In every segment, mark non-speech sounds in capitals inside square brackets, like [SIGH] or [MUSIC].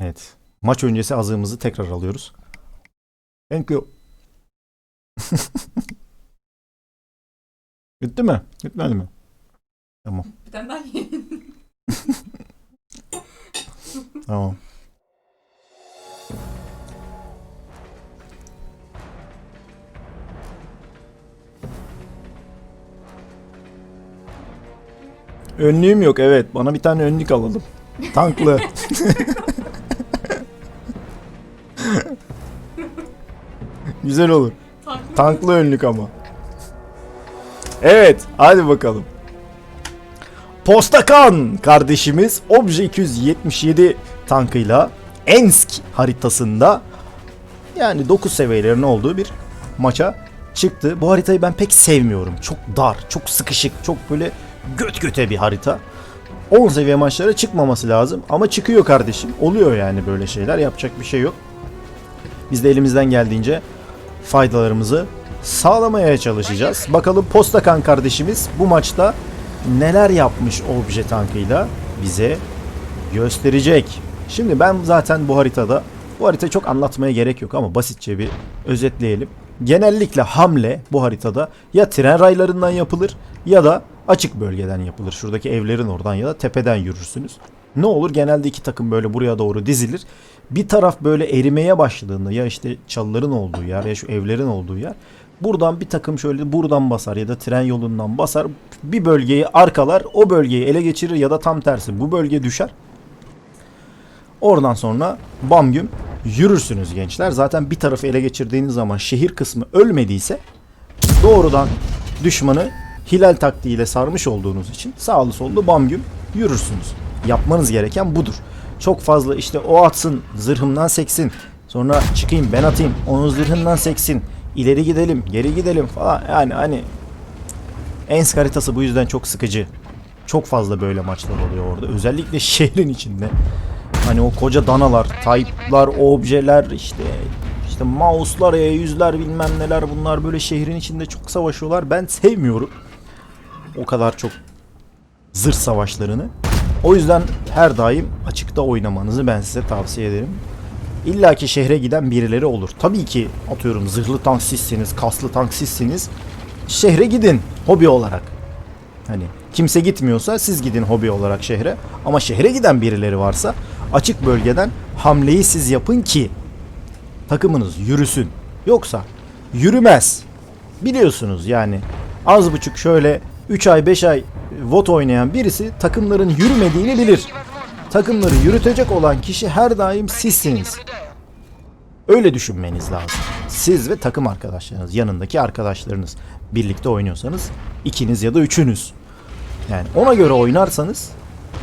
Evet. Maç öncesi azığımızı tekrar alıyoruz. Thank you. [LAUGHS] Bitti mi? Bitmedi mi? Tamam. Bir tane daha yiyin. [LAUGHS] Tamam. Önlüğüm yok evet. Bana bir tane önlük alalım. Tanklı. [LAUGHS] Güzel olur. Tanklı. Tanklı önlük ama. Evet, hadi bakalım. Postakan kardeşimiz Obje 277 tankıyla Ensk haritasında yani 9 seviyelerin olduğu bir maça çıktı. Bu haritayı ben pek sevmiyorum. Çok dar, çok sıkışık, çok böyle göt göte bir harita. 10 seviye maçlara çıkmaması lazım ama çıkıyor kardeşim. Oluyor yani böyle şeyler. Yapacak bir şey yok. Biz de elimizden geldiğince faydalarımızı sağlamaya çalışacağız. Bakalım Postakan kardeşimiz bu maçta neler yapmış obje tankıyla bize gösterecek. Şimdi ben zaten bu haritada bu haritayı çok anlatmaya gerek yok ama basitçe bir özetleyelim. Genellikle hamle bu haritada ya tren raylarından yapılır ya da açık bölgeden yapılır. Şuradaki evlerin oradan ya da tepeden yürürsünüz. Ne olur genelde iki takım böyle buraya doğru dizilir. Bir taraf böyle erimeye başladığında ya işte çalıların olduğu yer ya şu evlerin olduğu yer. Buradan bir takım şöyle buradan basar ya da tren yolundan basar. Bir bölgeyi arkalar o bölgeyi ele geçirir ya da tam tersi bu bölge düşer. Oradan sonra bam güm yürürsünüz gençler. Zaten bir tarafı ele geçirdiğiniz zaman şehir kısmı ölmediyse doğrudan düşmanı hilal taktiğiyle sarmış olduğunuz için sağlı sollu bam güm yürürsünüz. Yapmanız gereken budur. Çok fazla işte o atsın zırhımdan seksin sonra çıkayım ben atayım onun zırhından seksin ileri gidelim geri gidelim falan yani hani Ensk haritası bu yüzden çok sıkıcı. Çok fazla böyle maçlar oluyor orada. Özellikle [LAUGHS] şehrin içinde. Hani o koca danalar, type'lar, objeler işte işte mouse'lar, yüzler bilmem neler bunlar böyle şehrin içinde çok savaşıyorlar. Ben sevmiyorum. O kadar çok zırh savaşlarını. O yüzden her daim açıkta oynamanızı ben size tavsiye ederim. İlla ki şehre giden birileri olur. Tabii ki atıyorum zırhlı tank sizsiniz, kaslı tank sizsiniz. Şehre gidin hobi olarak. Hani kimse gitmiyorsa siz gidin hobi olarak şehre. Ama şehre giden birileri varsa açık bölgeden hamleyi siz yapın ki takımınız yürüsün. Yoksa yürümez. Biliyorsunuz yani az buçuk şöyle 3 ay 5 ay VOT oynayan birisi takımların yürümediğini bilir. Takımları yürütecek olan kişi her daim sizsiniz. Öyle düşünmeniz lazım. Siz ve takım arkadaşlarınız, yanındaki arkadaşlarınız birlikte oynuyorsanız ikiniz ya da üçünüz. Yani ona göre oynarsanız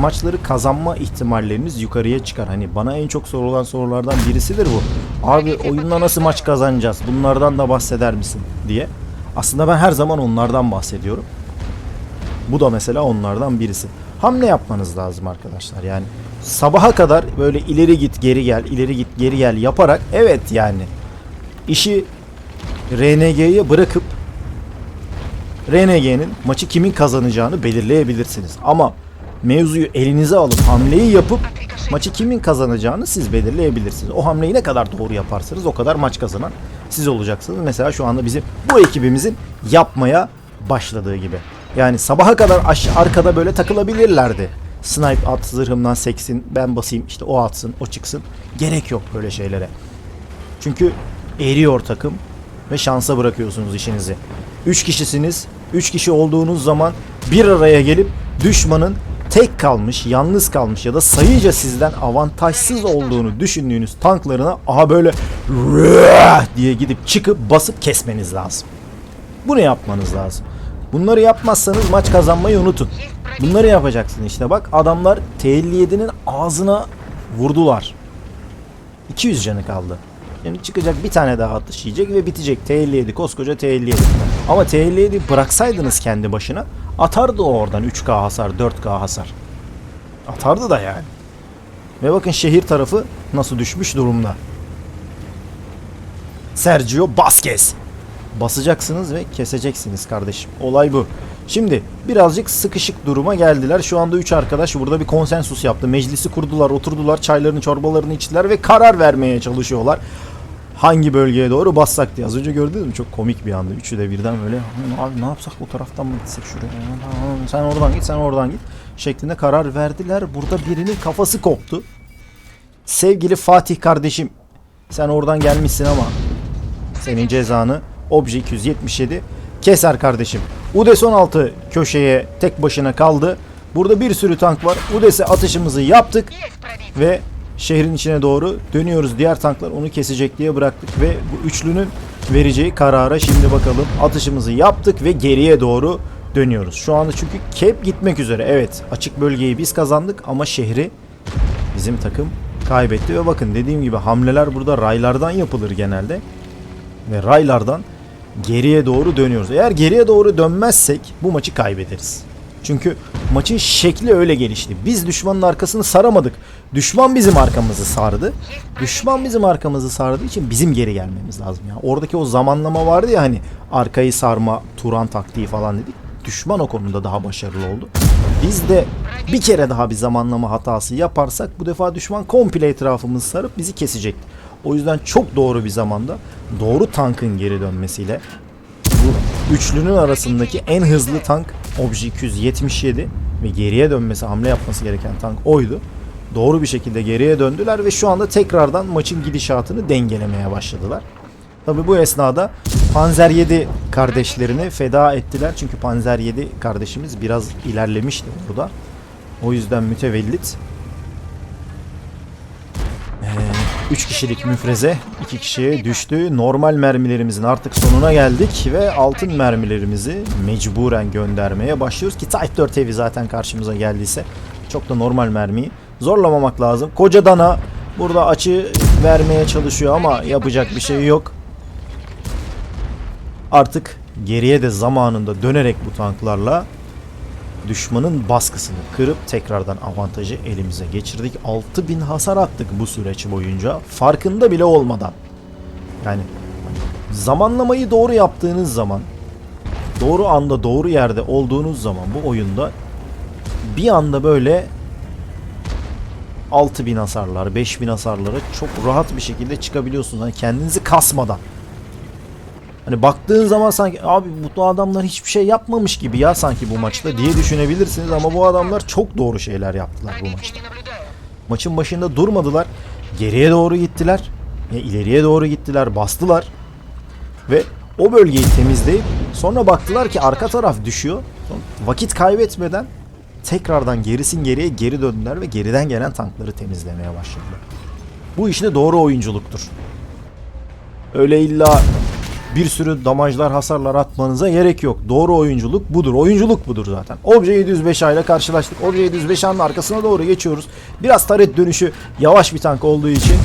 maçları kazanma ihtimalleriniz yukarıya çıkar. Hani bana en çok sorulan sorulardan birisidir bu. Abi oyunda nasıl maç kazanacağız? Bunlardan da bahseder misin diye. Aslında ben her zaman onlardan bahsediyorum. Bu da mesela onlardan birisi. Hamle yapmanız lazım arkadaşlar. Yani sabaha kadar böyle ileri git geri gel, ileri git geri gel yaparak evet yani işi RNG'ye bırakıp RNG'nin maçı kimin kazanacağını belirleyebilirsiniz. Ama mevzuyu elinize alıp hamleyi yapıp maçı kimin kazanacağını siz belirleyebilirsiniz. O hamleyi ne kadar doğru yaparsanız o kadar maç kazanan siz olacaksınız. Mesela şu anda bizim bu ekibimizin yapmaya başladığı gibi. Yani sabaha kadar aş- arkada böyle takılabilirlerdi. Snipe at zırhımdan seksin ben basayım işte o atsın o çıksın. Gerek yok böyle şeylere. Çünkü eriyor takım ve şansa bırakıyorsunuz işinizi. 3 kişisiniz. 3 kişi olduğunuz zaman bir araya gelip düşmanın tek kalmış, yalnız kalmış ya da sayıca sizden avantajsız olduğunu düşündüğünüz tanklarına aha böyle diye gidip çıkıp basıp kesmeniz lazım. Bunu yapmanız lazım. Bunları yapmazsanız maç kazanmayı unutun. Bunları yapacaksın işte bak adamlar T57'nin ağzına vurdular. 200 canı kaldı. Şimdi çıkacak bir tane daha atış yiyecek ve bitecek. T57 koskoca T57. Ama T57 bıraksaydınız kendi başına atardı o oradan 3K hasar 4K hasar. Atardı da yani. Ve bakın şehir tarafı nasıl düşmüş durumda. Sergio Vasquez. Basacaksınız ve keseceksiniz kardeşim. Olay bu. Şimdi birazcık sıkışık duruma geldiler. Şu anda 3 arkadaş burada bir konsensus yaptı. Meclisi kurdular, oturdular, çaylarını, çorbalarını içtiler ve karar vermeye çalışıyorlar. Hangi bölgeye doğru bassak diye. Az önce gördünüz mü? Çok komik bir anda. Üçü de birden böyle abi ne yapsak o taraftan mı gitsek şuraya? Sen oradan git, sen oradan git. Şeklinde karar verdiler. Burada birinin kafası koptu. Sevgili Fatih kardeşim sen oradan gelmişsin ama senin cezanı Obje 277 keser kardeşim. Udes 16 köşeye tek başına kaldı. Burada bir sürü tank var. Udes'e atışımızı yaptık ve şehrin içine doğru dönüyoruz. Diğer tanklar onu kesecek diye bıraktık ve bu üçlünün vereceği karara şimdi bakalım. Atışımızı yaptık ve geriye doğru dönüyoruz. Şu anda çünkü Kep gitmek üzere. Evet açık bölgeyi biz kazandık ama şehri bizim takım kaybetti ve bakın dediğim gibi hamleler burada raylardan yapılır genelde ve raylardan geriye doğru dönüyoruz. Eğer geriye doğru dönmezsek bu maçı kaybederiz. Çünkü maçın şekli öyle gelişti. Biz düşmanın arkasını saramadık. Düşman bizim arkamızı sardı. Düşman bizim arkamızı sardığı için bizim geri gelmemiz lazım. ya. Oradaki o zamanlama vardı ya hani arkayı sarma, Turan taktiği falan dedik. Düşman o konuda daha başarılı oldu. Biz de bir kere daha bir zamanlama hatası yaparsak bu defa düşman komple etrafımızı sarıp bizi kesecekti. O yüzden çok doğru bir zamanda doğru tankın geri dönmesiyle bu üçlünün arasındaki en hızlı tank Obje 277 ve geriye dönmesi hamle yapması gereken tank oydu. Doğru bir şekilde geriye döndüler ve şu anda tekrardan maçın gidişatını dengelemeye başladılar. Tabi bu esnada Panzer 7 kardeşlerini feda ettiler. Çünkü Panzer 7 kardeşimiz biraz ilerlemişti burada. O yüzden mütevellit 3 kişilik müfreze 2 kişiye düştü. Normal mermilerimizin artık sonuna geldik ve altın mermilerimizi mecburen göndermeye başlıyoruz ki Type 4 Heavy zaten karşımıza geldiyse çok da normal mermiyi zorlamamak lazım. Koca dana burada açı vermeye çalışıyor ama yapacak bir şey yok. Artık geriye de zamanında dönerek bu tanklarla düşmanın baskısını kırıp tekrardan avantajı elimize geçirdik. 6000 hasar attık bu süreç boyunca farkında bile olmadan. Yani zamanlamayı doğru yaptığınız zaman doğru anda doğru yerde olduğunuz zaman bu oyunda bir anda böyle 6000 hasarlar, 5000 hasarlara çok rahat bir şekilde çıkabiliyorsunuz. Hani kendinizi kasmadan. Hani baktığın zaman sanki abi bu adamlar hiçbir şey yapmamış gibi ya sanki bu maçta diye düşünebilirsiniz ama bu adamlar çok doğru şeyler yaptılar bu maçta. Maçın başında durmadılar. Geriye doğru gittiler. Ya ileriye doğru gittiler, bastılar. Ve o bölgeyi temizleyip sonra baktılar ki arka taraf düşüyor. Vakit kaybetmeden tekrardan gerisin geriye geri döndüler ve geriden gelen tankları temizlemeye başladılar. Bu işte doğru oyunculuktur. Öyle illa bir sürü damajlar, hasarlar atmanıza gerek yok. Doğru oyunculuk budur. Oyunculuk budur zaten. Obje 705 ile karşılaştık. Obje 705 A'nın arkasına doğru geçiyoruz. Biraz taret dönüşü yavaş bir tank olduğu için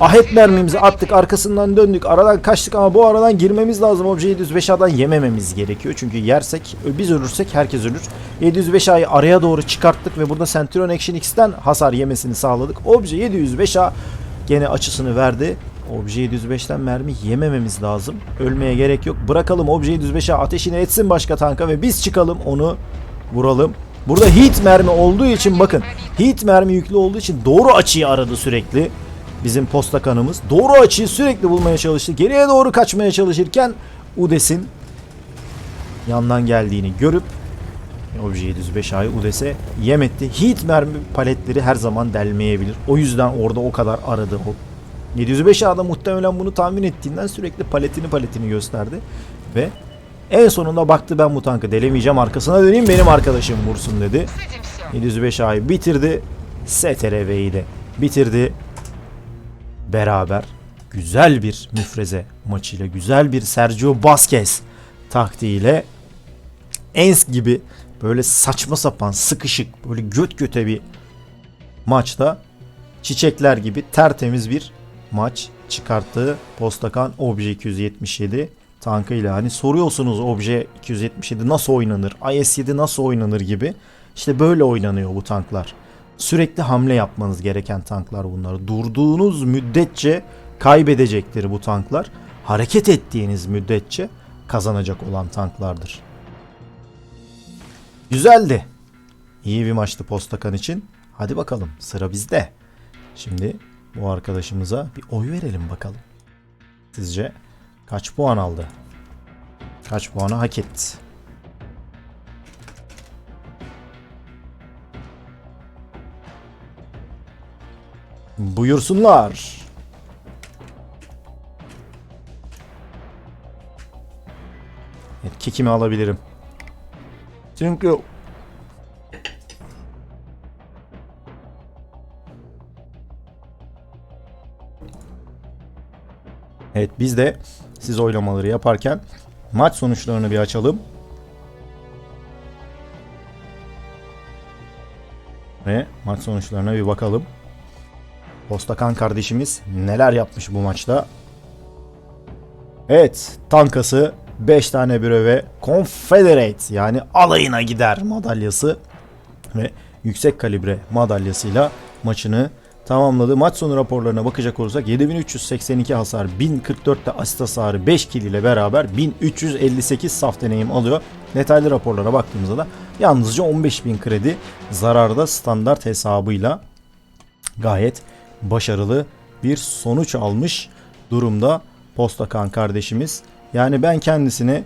ahet mermimizi attık. Arkasından döndük. Aradan kaçtık ama bu aradan girmemiz lazım. Obje 705 A'dan yemememiz gerekiyor. Çünkü yersek biz ölürsek herkes ölür. 705 A'yı araya doğru çıkarttık ve burada Centurion Action X'ten hasar yemesini sağladık. Obje 705 A gene açısını verdi. Obje 705'ten mermi yemememiz lazım. Ölmeye gerek yok. Bırakalım Obje 705'e ateşini etsin başka tanka ve biz çıkalım onu vuralım. Burada heat mermi olduğu için bakın heat mermi yüklü olduğu için doğru açıyı aradı sürekli. Bizim posta kanımız doğru açıyı sürekli bulmaya çalıştı. Geriye doğru kaçmaya çalışırken Udes'in yandan geldiğini görüp Obje 705 A'yı Udes'e yem etti. Heat mermi paletleri her zaman delmeyebilir. O yüzden orada o kadar aradı o 705 A'da muhtemelen bunu tahmin ettiğinden sürekli paletini paletini gösterdi. Ve en sonunda baktı ben bu tankı delemeyeceğim arkasına döneyim benim arkadaşım vursun dedi. 705 A'yı bitirdi. STRV'yi de bitirdi. Beraber güzel bir müfreze maçıyla güzel bir Sergio Vasquez taktiğiyle Ens gibi böyle saçma sapan sıkışık böyle göt göte bir maçta çiçekler gibi tertemiz bir maç çıkarttığı Postakan Obje 277 tankıyla. Hani soruyorsunuz Obje 277 nasıl oynanır? IS-7 nasıl oynanır gibi. İşte böyle oynanıyor bu tanklar. Sürekli hamle yapmanız gereken tanklar bunlar. Durduğunuz müddetçe kaybedecektir bu tanklar. Hareket ettiğiniz müddetçe kazanacak olan tanklardır. Güzeldi. İyi bir maçtı Postakan için. Hadi bakalım sıra bizde. Şimdi bu arkadaşımıza bir oy verelim bakalım. Sizce kaç puan aldı? Kaç puanı hak etti? Buyursunlar. Evet, kekimi alabilirim. Çünkü Evet biz de siz oylamaları yaparken maç sonuçlarını bir açalım. Ve maç sonuçlarına bir bakalım. Postakan kardeşimiz neler yapmış bu maçta? Evet, tankası 5 tane breve Confederate yani alayına gider madalyası ve yüksek kalibre madalyasıyla maçını tamamladı. Maç sonu raporlarına bakacak olursak 7382 hasar, 1044 de asist hasarı 5 kill ile beraber 1358 saf deneyim alıyor. Detaylı raporlara baktığımızda da yalnızca 15.000 kredi zararda standart hesabıyla gayet başarılı bir sonuç almış durumda Postakan kardeşimiz. Yani ben kendisine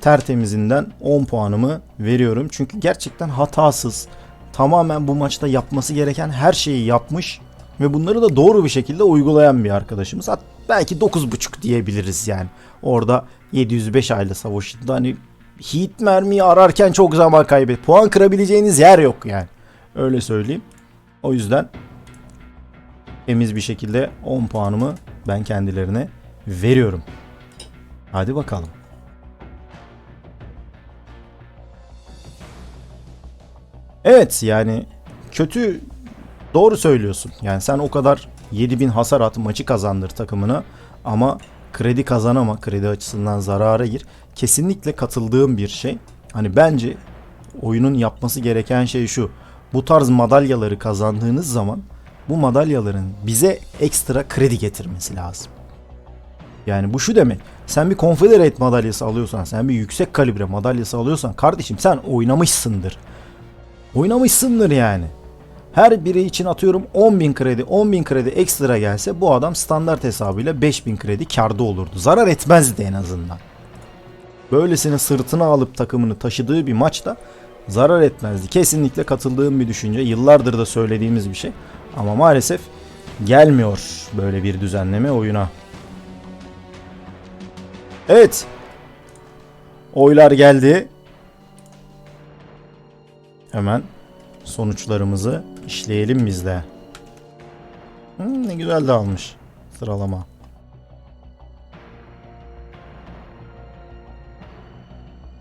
tertemizinden 10 puanımı veriyorum. Çünkü gerçekten hatasız. Tamamen bu maçta yapması gereken her şeyi yapmış ve bunları da doğru bir şekilde uygulayan bir arkadaşımız. Hat belki 9.5 diyebiliriz yani. Orada 705 aylı savaşında hani hit mermiyi ararken çok zaman kaybet. Puan kırabileceğiniz yer yok yani. Öyle söyleyeyim. O yüzden temiz bir şekilde 10 puanımı ben kendilerine veriyorum. Hadi bakalım. Evet yani kötü doğru söylüyorsun. Yani sen o kadar 7000 hasar at maçı kazandır takımına ama kredi kazanama kredi açısından zarara gir. Kesinlikle katıldığım bir şey. Hani bence oyunun yapması gereken şey şu. Bu tarz madalyaları kazandığınız zaman bu madalyaların bize ekstra kredi getirmesi lazım. Yani bu şu demek. Sen bir Confederate madalyası alıyorsan, sen bir yüksek kalibre madalyası alıyorsan kardeşim sen oynamışsındır. Oynamışsındır yani. Her biri için atıyorum 10.000 kredi, 10.000 kredi ekstra gelse bu adam standart hesabıyla 5.000 kredi karda olurdu. Zarar etmezdi en azından. Böylesine sırtına alıp takımını taşıdığı bir maçta zarar etmezdi. Kesinlikle katıldığım bir düşünce. Yıllardır da söylediğimiz bir şey. Ama maalesef gelmiyor böyle bir düzenleme oyuna. Evet. Oylar geldi. Hemen sonuçlarımızı işleyelim biz de. Hmm, ne güzel dağılmış sıralama.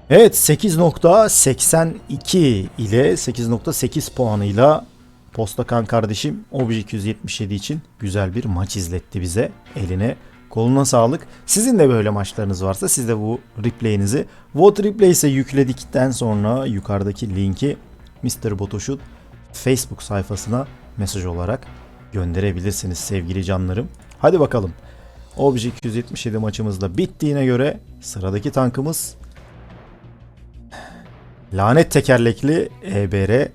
Evet 8.82 ile 8.8 puanıyla Postakan kardeşim Obje 277 için güzel bir maç izletti bize. Eline koluna sağlık. Sizin de böyle maçlarınız varsa siz de bu replay'inizi Vote Replays'e yükledikten sonra yukarıdaki linki Mr. Botoş'un Facebook sayfasına mesaj olarak gönderebilirsiniz sevgili canlarım. Hadi bakalım. Obje 277 maçımız da bittiğine göre sıradaki tankımız lanet tekerlekli EBR